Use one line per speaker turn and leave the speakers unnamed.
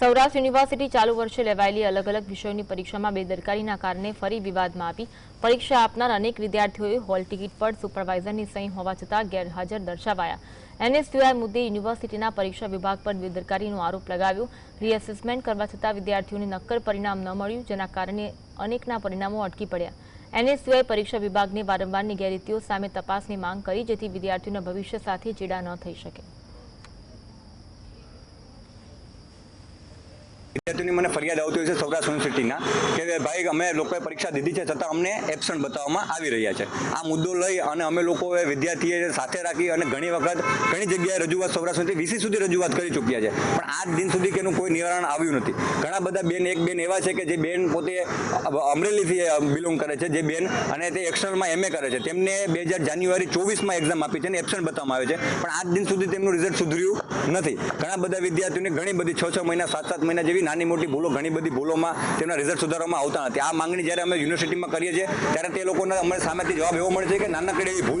Saurashtra university ચાલુ વર્ષે લેવાયેલી અલગ અલગ વિષયોની પરીક્ષામાં બેદરકારીના કારણે ફરી વિવાદમાં આવી પરીક્ષા આપનાર અનેક વિદ્યાર્થીઓએ હોલ ટિકિટ પર સુપરવાઇઝરની સહી હોવા છતાં ગેરહાજર દર્શાવાયા. એનએસયુઆઈ મુદ્દે યુનિવર્સિટીના પરીક્ષા વિભાગ પર બેદરકારીનો આરોપ લગાવ્યો. રીએસેસમેન્ટ કરવા છતાં વિદ્યાર્થીઓને નક્કર પરિણામ ન મળ્યું, જેના કારણે અનેકના પરિણામો અટકી પડ્યા. એનએસયુઆઈ પરીક્ષા વિભાગને વારંવારની ગેરરીતિઓ સામે તપાસની માંગ કરી, જેથી વિદ્યાર્થીઓના ભવિષ્ય સાથે ચેડા ન થઈ શકે.
વિદ્યાર્થીઓની મને ફરિયાદ આવતી હોય છે સૌરાષ્ટ્ર યુનિવર્સિટીના, કે ભાઈ અમે લોકોએ પરીક્ષા દીધી છે છતાં અમને એબસન્ટ બતાવવામાં આવી રહ્યા છે. આ મુદ્દો લઈ અને અમે લોકોએ વિદ્યાર્થીએ સાથે રાખી અને ઘણી વખત ઘણી જગ્યાએ રજૂઆત સૌરાષ્ટ્ર યુનિવર્સિટી વીસી સુધી રજૂઆત કરી ચૂક્યા છે. પણ આજ દિન સુધી કે એનું કોઈ નિવારણ આવ્યું નથી. ઘણા બધા બેન, એક બેન એવા છે કે જે બેન પોતે અમરેલીથી બિલોંગ કરે છે, જે બેન અને તે એક્સટર્નલમાં એમએ કરે છે. તેમને બે હજાર જાન્યુઆરી ચોવીસમાં એક્ઝામ આપી છે અને એબસન્ટ બતાવવામાં આવે છે. પણ આજ દિન સુધી તેમનું રિઝલ્ટ સુધર્યું નથી. ઘણા બધા વિદ્યાર્થીઓની ઘણી બધી છ છ મહિના સાત સાત મહિના જેવી નાની મોટી ભૂલો, ઘણી બધી ભૂલોમાં તેના રિઝલ્ટ સુધારવામાં આવતા નથી. આ માંગણી જ્યારે અમે યુનિવર્સિટીમાં કરીએ છીએ, ત્યારે તે લોકોના અમારી સામેથી જવાબ એવો મળે છે કે નાનકડી એવી ભૂલ